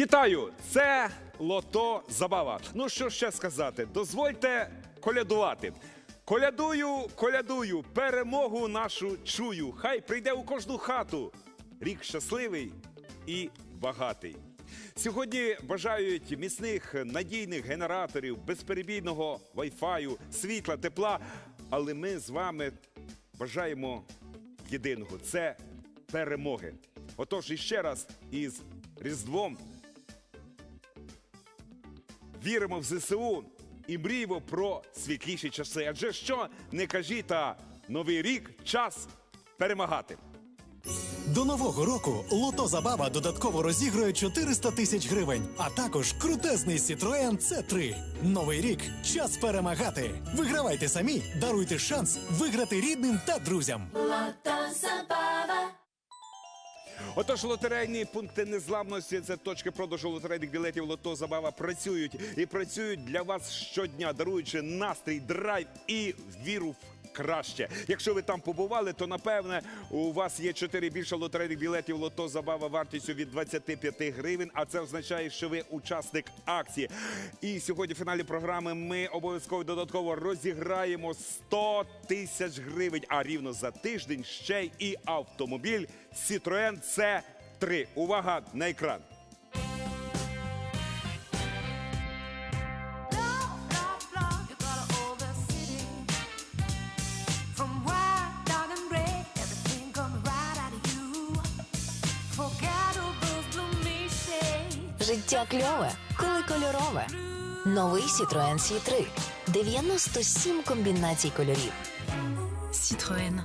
Вітаю! Це Лото Забава. Ну що ще сказати? Дозвольте колядувати. Колядую, колядую, перемогу нашу чую. Хай прийде у кожну хату. Рік щасливий і багатий. Сьогодні бажають міцних надійних генераторів, безперебійного вайфаю, світла, тепла. Але ми з вами бажаємо єдиного це перемоги. Отож, іще раз із Різдвом віримо в ЗСУ і мріємо про світліші часи. Адже що не кажіть, а новий рік час перемагати. До нового року Лото Забава додатково розігрує 400 тисяч гривень, а також крутезний Citroen C3. Новий рік час перемагати. Вигравайте самі, даруйте шанс виграти рідним та друзям. Lota Zabava. Отож, лотерейні пункти незламності це точки продажу лотерейних білетів. Лото Забава працюють. І працюють для вас щодня, даруючи настрій, драйв і віру в краще. Якщо ви там побували, то напевне у вас є чотири більше лотерейних білетів Лото Забава вартістю від 25 гривень. А це означає, що ви учасник акції. І сьогодні в фіналі програми ми обов'язково додатково розіграємо 100 тисяч гривень. А рівно за тиждень ще й і автомобіль Citroen C3. Увага на екран. Кльове, коли кольорове. Новий Citroen C3. 97 комбінацій кольорів. Citroën.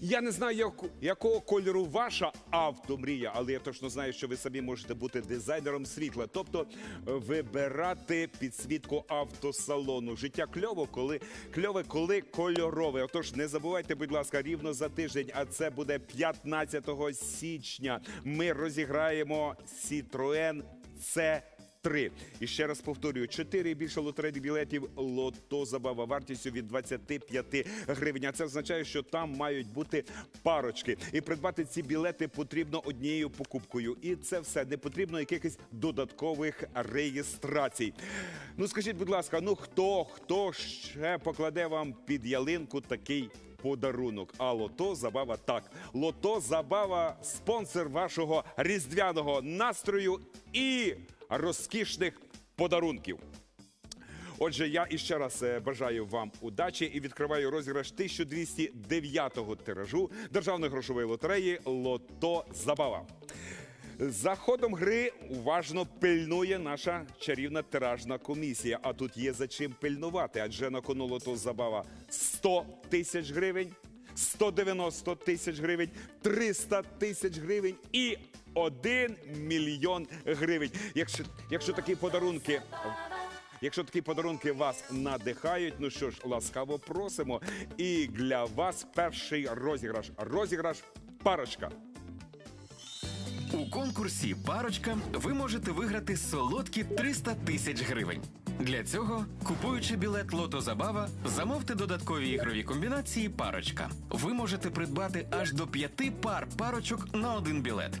Я не знаю, яку- якого кольору ваша автомрія, але я точно знаю, що ви самі можете бути дизайнером світла, тобто е, вибирати підсвітку автосалону. Життя кльово, коли кльове, коли кольорове. Отож, не забувайте, будь ласка, рівно за тиждень, а це буде 15 січня. Ми розіграємо Citroen C. Три. І ще раз повторюю: чотири більше лотерейних білетів лото забава вартістю від 25 гривень. А це означає, що там мають бути парочки. І придбати ці білети потрібно однією покупкою. І це все не потрібно якихось додаткових реєстрацій. Ну скажіть, будь ласка, ну хто хто ще покладе вам під ялинку такий? Подарунок, а лото забава так. Лото забава спонсор вашого різдвяного настрою і розкішних подарунків. Отже, я іще раз е, бажаю вам удачі і відкриваю розіграш 1209-го тиражу державної грошової лотереї Лото Забава. За ходом гри уважно пильнує наша чарівна тиражна комісія. А тут є за чим пильнувати, адже на кону лото забава 100 тисяч гривень, 190 тисяч гривень, 300 тисяч гривень і 1 мільйон гривень. Якщо, якщо такі подарунки. Якщо такі подарунки вас надихають, ну що ж, ласкаво просимо. І для вас перший розіграш. Розіграш парочка. У конкурсі Парочка ви можете виграти солодкі 300 тисяч гривень. Для цього, купуючи білет Лото Забава, замовте додаткові ігрові комбінації Парочка. Ви можете придбати аж до п'яти пар парочок на один білет.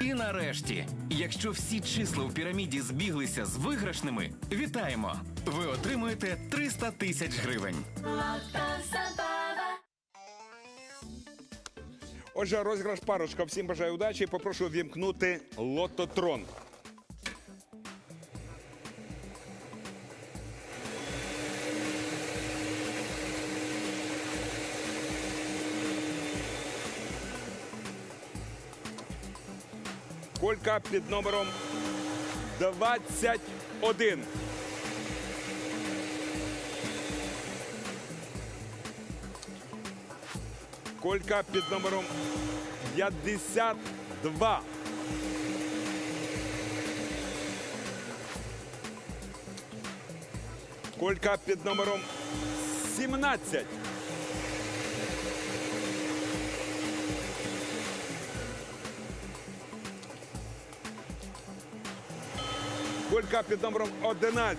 І нарешті, якщо всі числа в піраміді збіглися з виграшними, вітаємо! Ви отримуєте 300 тисяч гривень. Отже, розіграш парочка. Всім бажаю удачі. Попрошу вімкнути лототрон. Колька під номером 21. Колька під номером 52. Колька під номером 17. Колька під номером 11.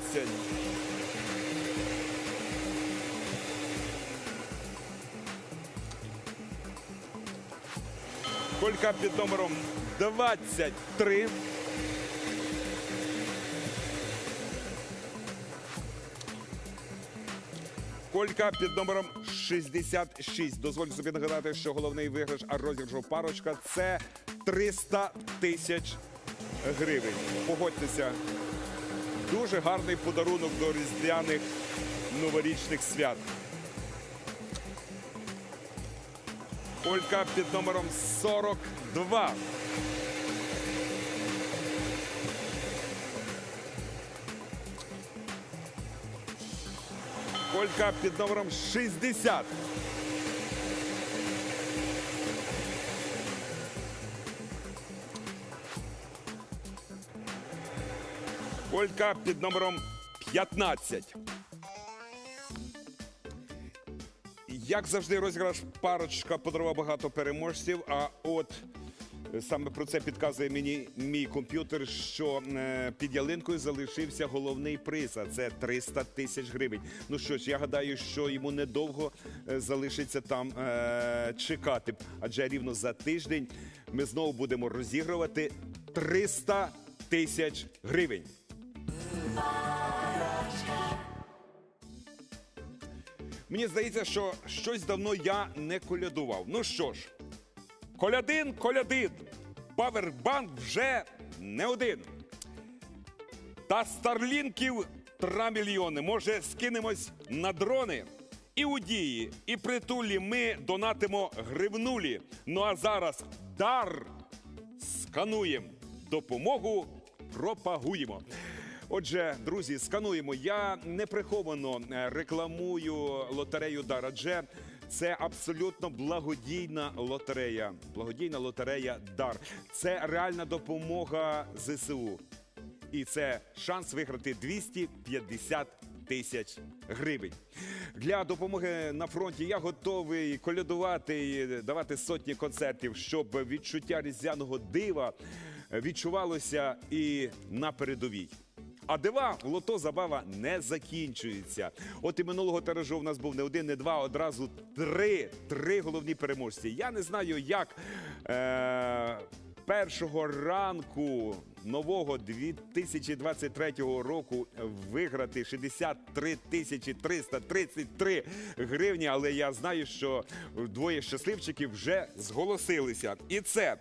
Колька під номером 23. Колька під номером 66. Дозвольте собі нагадати, що головний виграш а розіграшу парочка це 300 тисяч гривень. Погодьтеся, дуже гарний подарунок до різдвяних новорічних свят. Колька під номером 42. Колька під номером 60. Колька під номером 15. Як завжди, розіграш парочка подарував багато переможців. А от е, саме про це підказує мені мій комп'ютер, що е, під ялинкою залишився головний приз, а це 300 тисяч гривень. Ну що ж, я гадаю, що йому недовго е, залишиться там е, чекати. Адже рівно за тиждень ми знову будемо розігрувати 300 тисяч гривень. Мені здається, що щось давно я не колядував. Ну що ж, колядин, колядин, павербанк вже не один. Та старлінків тра мільйони. Може, скинемось на дрони? І у дії, і притулі ми донатимо гривнулі. Ну а зараз дар скануємо. Допомогу пропагуємо. Отже, друзі, скануємо. Я неприховано е, рекламую лотерею Дар, адже це абсолютно благодійна лотерея. Благодійна лотерея Дар. Це реальна допомога ЗСУ. І це шанс виграти 250 тисяч гривень. Для допомоги на фронті я готовий колядувати і давати сотні концертів, щоб відчуття різдвяного дива відчувалося і на передовій. А дива лото забава не закінчується. От і минулого тиражу в нас був не один, не два, а одразу три. Три головні переможці. Я не знаю, як е- першого ранку нового 2023 року виграти 63 тисячі 333 гривні. Але я знаю, що двоє щасливчиків вже зголосилися. І це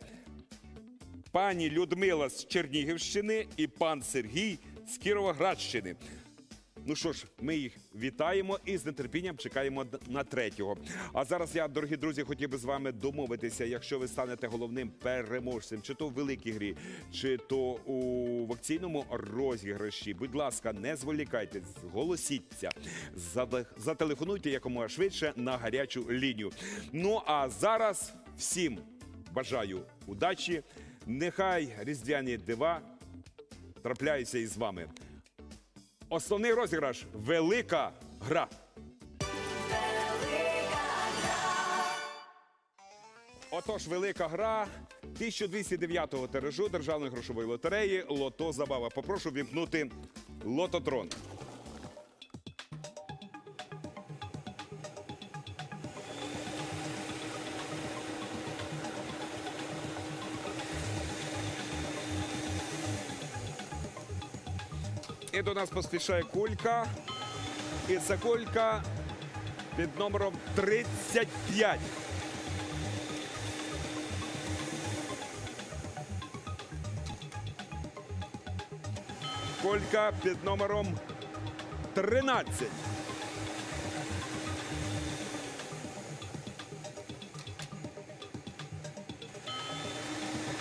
пані Людмила з Чернігівщини і пан Сергій з Кіровоградщини. Ну що ж, ми їх вітаємо і з нетерпінням чекаємо на третього. А зараз я, дорогі друзі, хотів би з вами домовитися, якщо ви станете головним переможцем, чи то в великій грі, чи то у вакційному розіграші. Будь ласка, не зволікайте, зголосіться, зателефонуйте якомога швидше на гарячу лінію. Ну а зараз всім бажаю удачі. Нехай різдвяні дива трапляються із вами. Основний розіграш велика гра. Отож, велика гра 1209-го тиражу державної грошової лотереї Лото Забава. Попрошу вімкнути лототрон. І до нас поспішає кулька. І це кулька під номером 35. Колька під номером 13.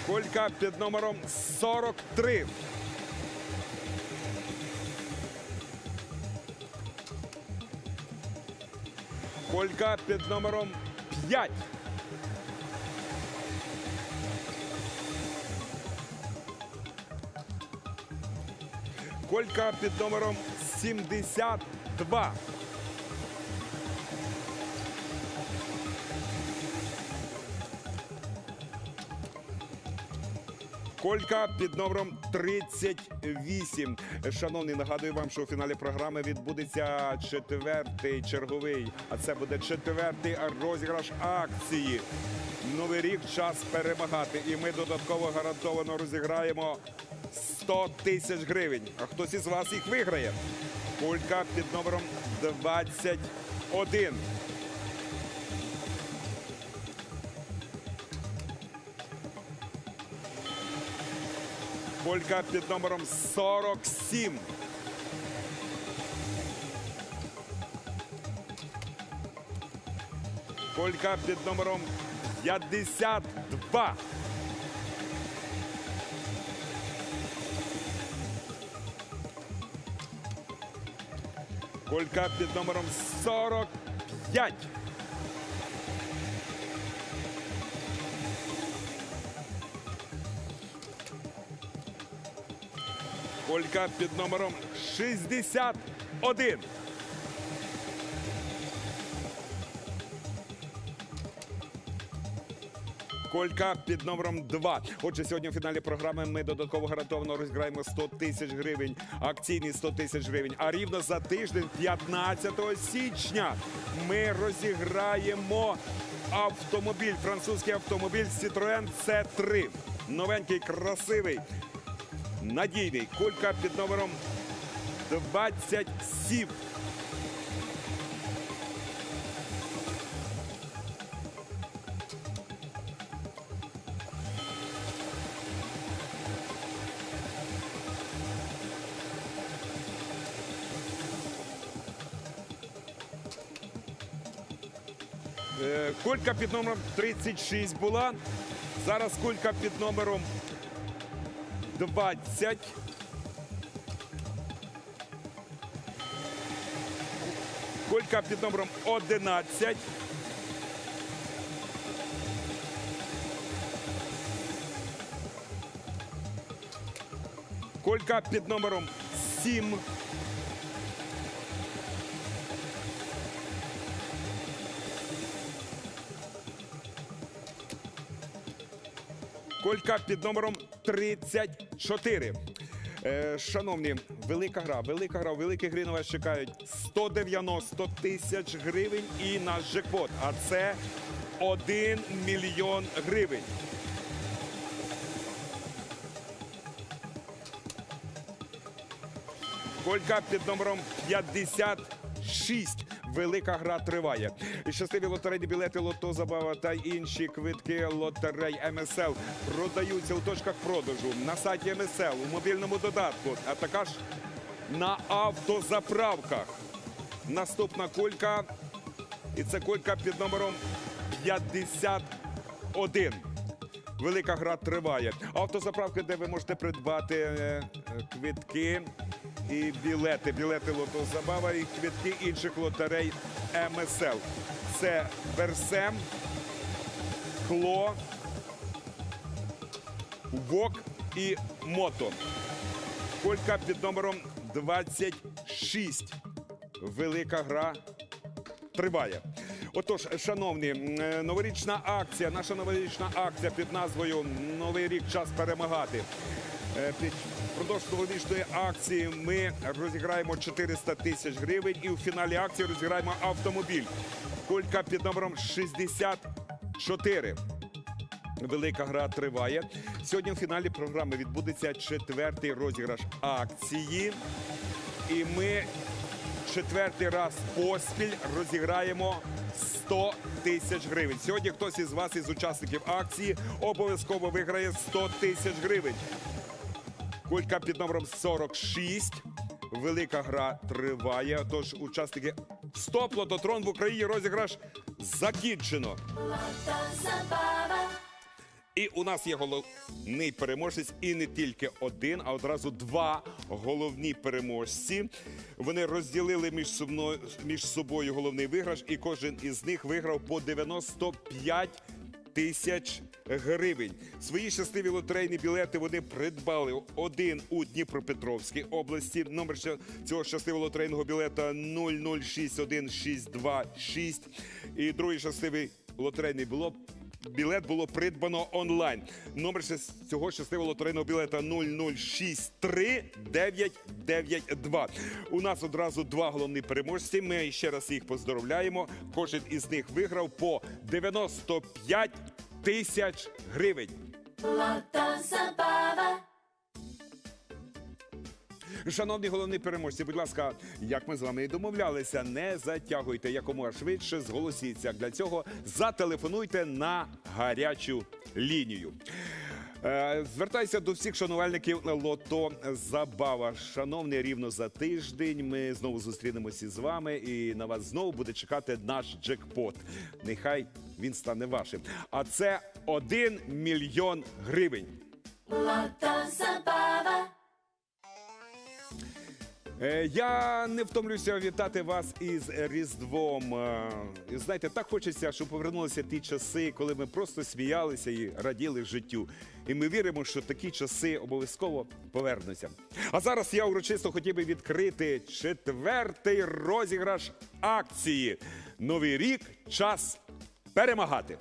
Колька під номером 43. Колька під номером 5. Колька під номером 72. два. Колька під номером 38. Шановний, нагадую вам, що у фіналі програми відбудеться четвертий черговий, а це буде четвертий розіграш акції. Новий рік час перемагати. І ми додатково гарантовано розіграємо 100 тисяч гривень. А хтось із вас їх виграє. Кулька під номером 21. Колька під номером 47. Колька під номером 52. Колька під номером 45. Колька під номером 61. Колька під номером 2. Отже, сьогодні в фіналі програми ми додатково гарантовано розіграємо 100 тисяч гривень, акційні 100 тисяч гривень. А рівно за тиждень, 15 січня, ми розіграємо автомобіль, французький автомобіль Citroën C3. Новенький, красивий, надійний. Колька під номером 27. Е, Кулька під номером 36 була. Зараз кулька під номером 20. Кулька під номером 11. Колька під номером 7. Колька під номером 34. Е, шановні, велика гра, велика гра, великі гри на вас чекають 190 тисяч гривень і наш джекпот. А це 1 мільйон гривень. Колька під номером 56. Велика гра триває. Щасливі лотерейні білети Лото Забава та інші квитки лотерей МСЛ продаються у точках продажу на сайті МСЛ, у мобільному додатку, а також на автозаправках. Наступна кулька. І це кулька під номером 51. Велика гра триває. Автозаправки, де ви можете придбати е, е, квитки і білети. Білети Лото Забава і квитки інших лотерей МСЛ. Це Берсем, Кло, ВОК і Мото. Колька під номером 26. Велика гра триває. Отож, шановні, е, новорічна акція, наша новорічна акція під назвою Новий рік час перемагати. Е, Під продовж новорічної акції ми розіграємо 400 тисяч гривень і у фіналі акції розіграємо автомобіль. Кулька під номером 64. Велика гра триває. Сьогодні у фіналі програми відбудеться четвертий розіграш акції. І ми четвертий раз поспіль розіграємо 100 тисяч гривень. Сьогодні хтось із вас, із учасників акції, обов'язково виграє 100 тисяч гривень. Кулька під номером 46. Велика гра триває. Тож учасники Стоп, лототрон в Україні розіграш закінчено. І у нас є головний переможець, і не тільки один, а одразу два головні переможці. Вони розділили між собою, між собою головний виграш, і кожен із них виграв по 95 тисяч гривень. Свої щасливі лотерейні білети вони придбали один у Дніпропетровській області. Номер цього щасливого лотерейного білета 0061626. І другий щасливий лотерейний було. Білет було придбано онлайн. Номер цього щасливого лотерейного білета 0063992. У нас одразу два головні переможці. Ми ще раз їх поздоровляємо. Кожен із них виграв по 95 тисяч гривень. Шановні головні переможці, будь ласка, як ми з вами і домовлялися, не затягуйте якомога швидше, зголосіться. Для цього зателефонуйте на гарячу лінію. Е, Звертаюся до всіх шанувальників лото Забава. Шановний, рівно за тиждень ми знову зустрінемося з вами, і на вас знову буде чекати наш джекпот. Нехай він стане вашим. А це 1 мільйон гривень. Е, Я не втомлюся вітати вас із Різдвом. Е, Знаєте, так хочеться, щоб повернулися ті часи, коли ми просто сміялися і раділи життю. І ми віримо, що такі часи обов'язково повернуться. А зараз я урочисто хотів би відкрити четвертий розіграш акції. Новий рік час перемагати.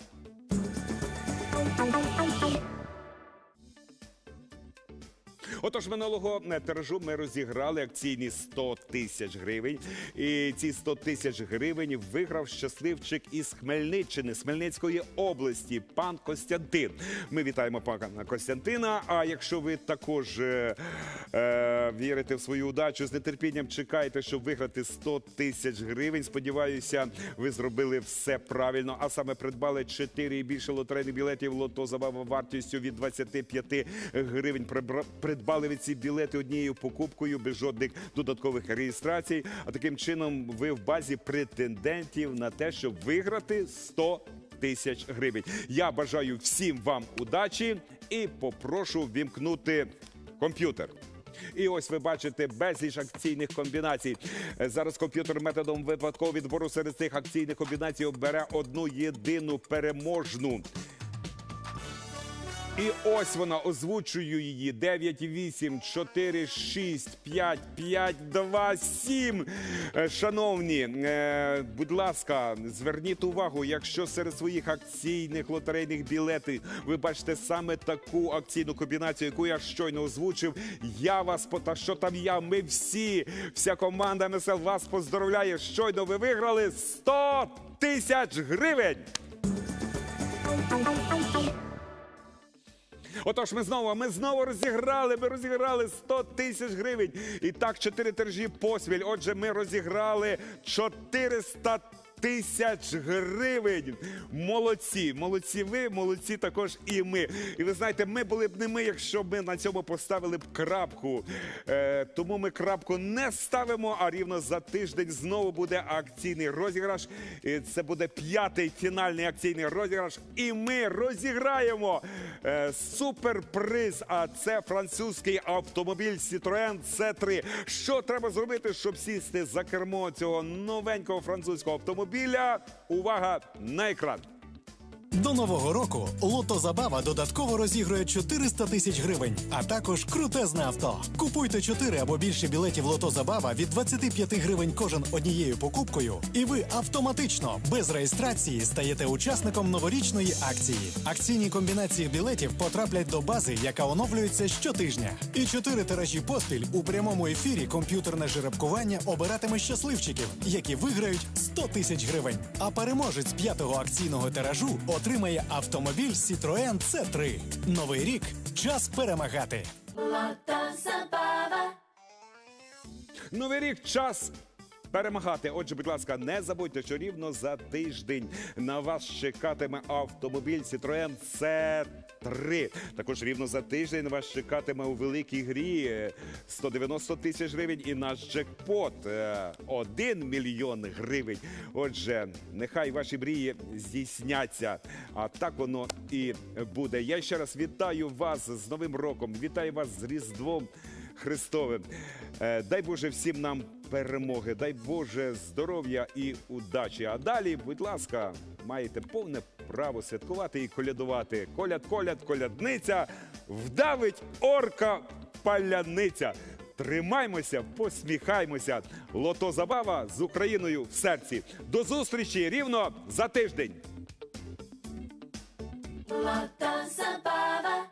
Отож, минулого е, тиражу ми розіграли акційні 100 тисяч гривень. І ці 100 тисяч гривень виграв щасливчик із Хмельниччини, з Хмельницької області, пан Костянтин. Ми вітаємо пана Костянтина. А якщо ви також е, е, вірите в свою удачу, з нетерпінням чекаєте, щоб виграти 100 тисяч гривень. Сподіваюся, ви зробили все правильно. А саме придбали 4 і більше лотерейних білетів лото забава вартістю від 25 гривень. Прибра- Придбали ви ці білети однією покупкою без жодних додаткових реєстрацій. А таким чином ви в базі претендентів на те, щоб виграти 100 тисяч гривень. Я бажаю всім вам удачі і попрошу вімкнути комп'ютер. І ось ви бачите безліч акційних комбінацій. Зараз комп'ютер методом випадкового відбору серед цих акційних комбінацій обере одну єдину переможну. І ось вона озвучую її 9, 8, 4, 6, 5, 5, 2, 7. Е, Шановні, е, будь ласка, зверніть увагу, якщо серед своїх акційних лотерейних білетів ви бачите саме таку акційну комбінацію, яку я щойно озвучив. Я вас по- та що там я? Ми всі, вся команда МСЛ вас поздоровляє. Щойно ви виграли 100 тисяч гривень. Отож, ми знову, ми знову розіграли. Ми розіграли 100 тисяч гривень. І так, чотири тержі поспіль. Отже, ми розіграли 400 тисяч гривень. Молодці, молодці ви, молодці також і ми. І ви знаєте, ми були б не ми, якщо б ми на цьому поставили б крапку. Е, тому ми крапку не ставимо, а рівно за тиждень знову буде акційний розіграш. І це буде п'ятий фінальний акційний розіграш. І ми розіграємо е, суперприз. А це французький автомобіль Citroën C3. Що треба зробити, щоб сісти за кермо цього новенького французького автомобіля? Увага на екран. До нового року Лото Забава додатково розігрує 400 тисяч гривень, а також крутезне авто. Купуйте 4 або більше білетів Лото Забава від 25 гривень кожен однією покупкою, і ви автоматично без реєстрації стаєте учасником новорічної акції. Акційні комбінації білетів потраплять до бази, яка оновлюється щотижня. І 4 тиражі поспіль у прямому ефірі комп'ютерне жеребкування обиратиме щасливчиків, які виграють 100 тисяч гривень. А переможець п'ятого акційного тиражу отримає автомобіль Citroën C3. Новий рік час перемагати. Новий рік час. Перемагати. Отже, будь ласка, не забудьте, що рівно за тиждень на вас чекатиме автомобіль Citroën C3. Також рівно за тиждень вас чекатиме у великій грі е, 190 тисяч гривень і наш джекпот е, 1 мільйон гривень. Отже, нехай ваші мрії здійсняться. А так воно і буде. Я ще раз вітаю вас з Новим роком. Вітаю вас з Різдвом. Христовим. Е, Дай Боже всім нам перемоги, дай Боже здоров'я і удачі. А далі, будь ласка, маєте повне право святкувати і колядувати. Коляд, коляд, колядниця, вдавить орка паляниця. Тримаймося, посміхаймося. Лото Забава з Україною в серці. До зустрічі рівно за тиждень. Lota Zabava.